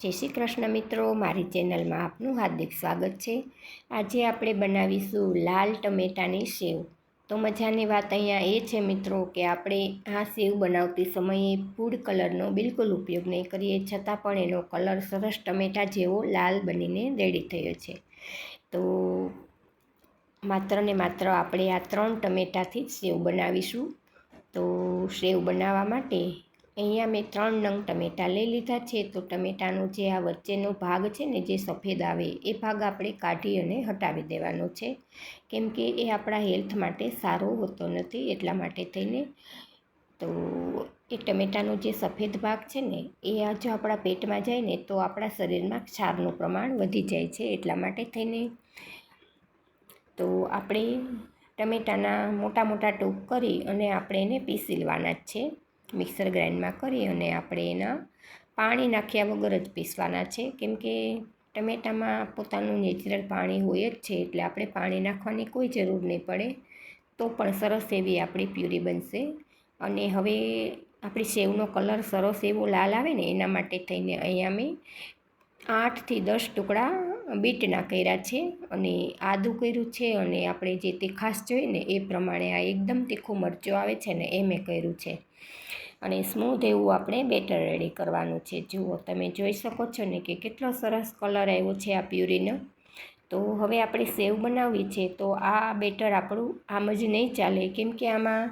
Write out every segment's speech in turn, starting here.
જય શ્રી કૃષ્ણ મિત્રો, મારી ચેનલમાં આપનું હાર્દિક સ્વાગત છે. આજે આપણે બનાવીશું લાલ ટમેટાની સેવ. તો મજાની વાત અહીંયા એ છે મિત્રો કે આપણે આ સેવ બનાવતી સમયે ફૂડ કલરનો બિલકુલ ઉપયોગ નહીં કરીએ, છતાં પણ એનો કલર સરસ ટમેટા જેવો લાલ બનીને રેડી થયો છે. તો માત્ર ને માત્ર આપણે આ ત્રણ ટમેટાથી જ સેવ બનાવીશું. તો સેવ બનાવવા માટે અહીંયા મેં ત્રણ નંગ ટમેટાં લઈ લીધા છે. તો ટમેટાનો જે આ વચ્ચેનો ભાગ છે ને જે સફેદ આવે, એ ભાગ આપણે કાઢી અને હટાવી દેવાનો છે. કેમ કે એ આપણા હેલ્થ માટે સારો હોતો નથી, એટલા માટે થઈને. તો એ ટમેટાનો જે સફેદ ભાગ છે ને, એ જો આપણા પેટમાં જાય ને, તો આપણા શરીરમાં ક્ષારનું પ્રમાણ વધી જાય છે, એટલા માટે થઈને. તો આપણે ટમેટાના મોટા મોટા ટૂંક કરી અને આપણે એને પીસી લેવાના જ છે. મિક્સર ગ્રાઇન્ડમાં કરી અને આપણે એના પાણી નાખ્યા વગર જ પીસવાના છે. કેમ કે ટમેટામાં પોતાનું નેચરલ પાણી હોય જ છે, એટલે આપણે પાણી નાખવાની કોઈ જરૂર નહીં પડે. તો પણ સરસ એવી આપણી પ્યુરી બનશે. અને હવે આપણી સેવનો કલર સરસ એવો લાલ આવે ને, એના માટે થઈને અહીંયા મેં આઠથી દસ ટુકડા બીટના કર્યા છે અને આદું કર્યું છે અને આપણે જે તીખાશ જોઈએ ને એ પ્રમાણે આ એકદમ તીખું મરચું આવે છે ને એ મેં કર્યું છે. અને સ્મૂધ એવું આપણે બેટર રેડી કરવાનું છે. જુઓ, તમે જોઈ શકો છો ને કે કેટલો સરસ કલર આવ્યો છે આ પ્યુરીનો તો હવે આપણે સેવ બનાવવી છે તો આ બેટર આપણું આમ જ નહીં ચાલે. કેમ કે આમાં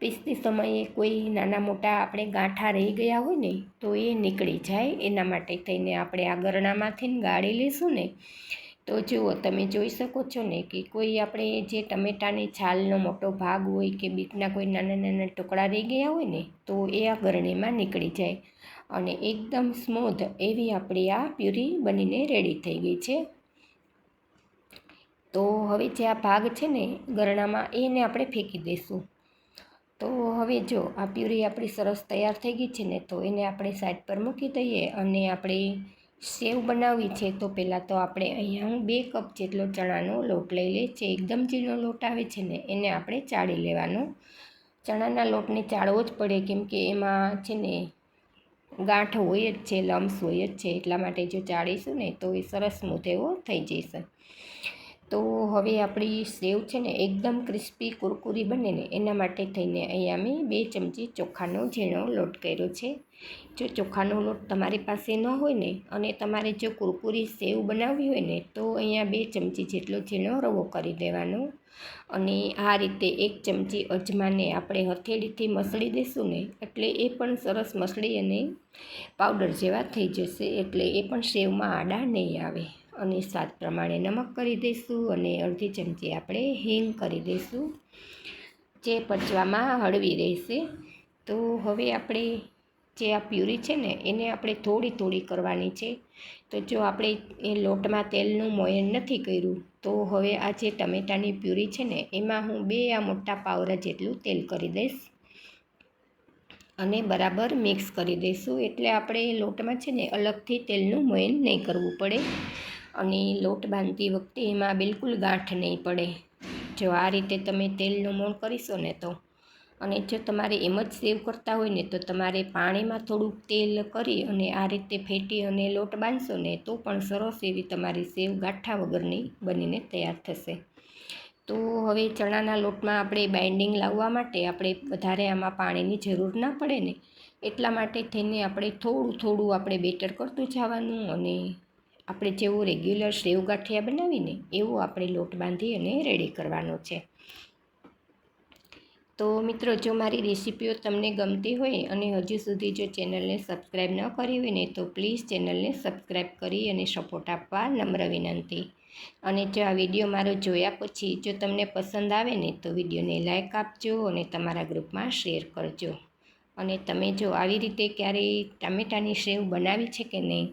પીસતી સમયે કોઈ નાના મોટા આપણે ગાંઠા રહી ગયા હોય ને, તો એ નીકળી જાય. એના માટે થઈને આપણે આ ગરણામાંથી ગાળી લઈશું ને. તો જુઓ, તમે જોઈ શકો છો ને કે કોઈ આપણે જે ટમેટાની છાલનો મોટો ભાગ હોય કે બીટના કોઈ નાના નાના ટુકડા રહી ગયા હોય ને, તો એ આ ગરણીમાં નીકળી જાય. અને એકદમ સ્મૂધ એવી આપણી આ પ્યુરી બનીને રેડી થઈ ગઈ છે. તો હવે જે આ ભાગ છે ને, ગરણામાં એને આપણે ફેંકી દઈશું. તો હવે જો, આ પ્યુરી આપણી સરસ તૈયાર થઈ ગઈ છે ને, તો એને આપણે સાઈડ પર મૂકી દઈએ અને આપણે સેવ બનાવવી છે, તો પહેલાં તો આપણે અહીંયા હું બે કપ જેટલો ચણાનો લોટ લઈ લે છે એકદમ ઝીણો લોટ આવે છે ને, એને આપણે ચાળી લેવાનો. ચણાના લોટને ચાળવો જ પડે, કેમ કે એમાં છે ને ગાંઠ હોય જ છે, લમ્સ હોય જ છે, એટલા માટે જો ચાળીશું ને, તો એ સરસ સ્મૂથ એવો થઈ જશે. તો હવે આપણી સેવ છે ને એકદમ ક્રિસ્પી, કુરકુરી બને ને એના માટે થઈને અહીંયા મેં બે ચમચી ચોખાનો ઝીણો લોટ કર્યો છે. જો ચોખાનો લોટ તમારી પાસે ન હોય ને અને તમારે જો કુરકુરી સેવ બનાવવી હોય ને તો અહીંયા બે ચમચી જેટલો ઝીણો રવો કરી દેવાનો. અને આ રીતે એક ચમચી અજમાને આપણે હથેળીથી મસળી દઈશું ને એટલે એ પણ સરસ મસળી અને પાવડર જેવા થઈ જશે એટલે એ પણ સેવમાં આડા નહીં આવે. અને સ્વાદ પ્રમાણે નમક કરી દઈશું અને અડધી ચમચી આપણે હિંગ કરી દઈશું. જે પચવામાં હળવી રહેશે. તો હવે આપણે જે આ પ્યુરી છે ને, એને આપણે થોડી થોડી કરવાની છે. તો જો આપણે એ લોટમાં તેલનું મોયન નથી કર્યું, તો હવે આ જે ટમેટાની પ્યુરી છે ને, એમાં હું બે આ મોટા પાવરા જેટલું તેલ કરી દઈશ. અને બરાબર મિક્સ કરી દઈશું. એટલે આપણે લોટમાં છે ને, અલગથી તેલનું મોયન નહીં કરવું પડે. અને લોટ બાંધતી વખતે એમાં બિલકુલ ગાંઠ નહીં પડે. જો આ રીતે તમે તેલનું મોણ કરીશો ને તો. અને જો તમારે એમ જ સેવ કરતા હોય ને તો તમારે પાણીમાં થોડુંક તેલ કરી અને આ રીતે ફેટી અને લોટ બાંધશો ને તો પણ સરસ એવી તમારી સેવ ગાંઠા વગરની બનીને તૈયાર થશે. તો હવે ચણાના લોટમાં આપણે બાઇન્ડિંગ લાવવા માટે આપણે વધારે આમાં પાણીની જરૂર ના પડે ને. એટલા માટે થઈને આપણે થોડું થોડું આપણે બેટર કરતું જવાનું અને આપણે જેવું રેગ્યુલર સેવ ગાંઠિયા બનાવીને, એવું આપણે લોટ બાંધી અને રેડી કરવાનો છે. તો મિત્રો, જો મારી રેસીપીઓ તમને ગમતી હોય અને હજુ સુધી જો ચેનલને સબસ્ક્રાઈબ ન કરી હોય ને, તો પ્લીઝ ચેનલને સબસ્ક્રાઈબ કરી અને સપોર્ટ આપવા નમ્ર વિનંતી. અને જો આ વીડિયો મારો જોયા પછી જો તમને પસંદ આવે ને, તો વિડીયોને લાઇક આપજો અને તમારા ગ્રુપમાં શેર કરજો. અને તમે જો આવી રીતે ક્યારેય ટામેટાની સેવ બનાવી છે કે નહીં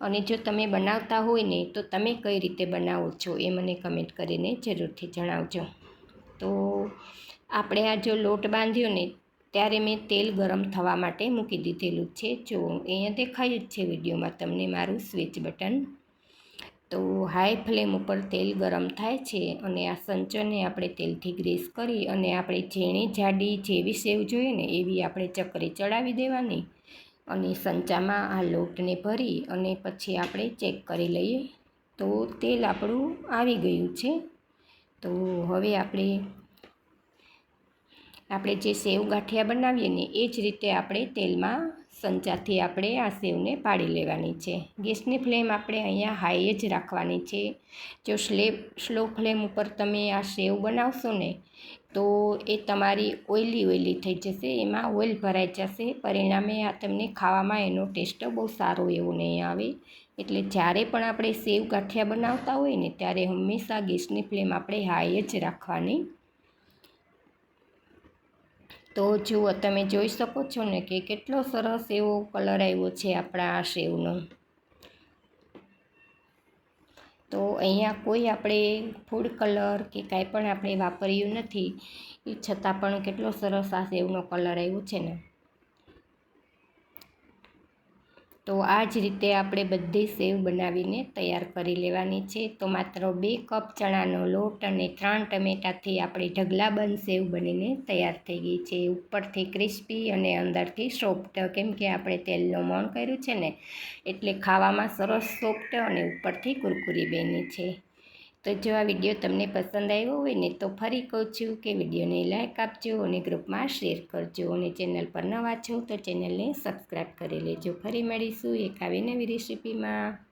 અને જો તમે બનાવતા હોય ને, તો તમે કઈ રીતે બનાવો છો એ મને કમેન્ટ કરીને જરૂરથી જણાવજો. તો આપણે આ જો લોટ બાંધ્યો ને, ત્યારે મેં તેલ ગરમ થવા માટે મૂકી દીધેલું છે. જો અહીંયા દેખાયું જ છે વિડીયોમાં તમને મારું સ્વિચ બટન તો હાઈ ફ્લેમ ઉપર તેલ ગરમ થાય છે અને આ સંચરને આપણે તેલથી ગ્રીસ કરી અને આપણે ઝીણી જાડી જેવી સેવ જોઈએ ને, એવી આપણે ચકરી ચડાવી દેવાની. અને સંચામાં આ લોટને ભરી અને પછી આપણે ચેક કરી લઈએ. તો તેલ આપણું આવી ગયું છે. તો હવે આપણે આપણે જે સેવ ગાંઠિયા બનાવીએ ને એ જ રીતે આપણે તેલમાં સંચાથી આપણે આ સેવને પાડી લેવાની છે. ગેસની ફ્લેમ આપણે અહીંયા હાઈ જ રાખવાની છે. જો સ્લે, સ્લો ફ્લેમ ઉપર તમે આ સેવ બનાવશો ને, તો એ તમારી ઓઇલી ઓઇલી થઈ જશે, એમાં ઓઇલ ભરાઈ જશે. પરિણામે આ તમને ખાવામાં એનો ટેસ્ટ બહુ સારો એવો નહીં આવે. એટલે જ્યારે પણ આપણે સેવ ગાંઠિયા બનાવતા હોય ને, ત્યારે હંમેશા ગેસની ફ્લેમ આપણે હાઈ જ રાખવાની તો જુઓ, તમે જોઈ શકો છો ને કે કેટલો સરસ એવો કલર આવ્યો છે આપણા આ સેવનો તો અહીંયા કોઈ આપણે ફૂડ કલર કે કાંઈ પણ આપણે વાપર્યું નથી, એ છતાં પણ કેટલો સરસ આ સેવનો કલર આવ્યો છે ને. તો આ જ રીતે આપણે બધી સેવ બનાવીને તૈયાર કરી લેવાની છે. તો માત્ર બે કપ ચણાનો લોટ અને ત્રણ ટમેટાથી આપણી ઢગલાબંધ સેવ બનીને તૈયાર થઈ ગઈ છે. ઉપરથી ક્રિસ્પી અને અંદરથી સોફ્ટ, કેમ કે આપણે તેલનું મોણ કર્યું છે ને, એટલે ખાવામાં સરસ સોફ્ટ અને ઉપરથી કુરકુરી બની છે. તો જો આ વીડિયો તમને પસંદ આવ્યો હોય ને તો ફરી કહું છું કે વિડીયોને લાઇક આપજો અને ગ્રુપમાં શેર કરજો અને ચેનલ પર નવા છો તો ચેનલને સબસ્ક્રાઈબ કરી લેજો. ફરી મળીશું એક આવી નવી રેસીપીમાં.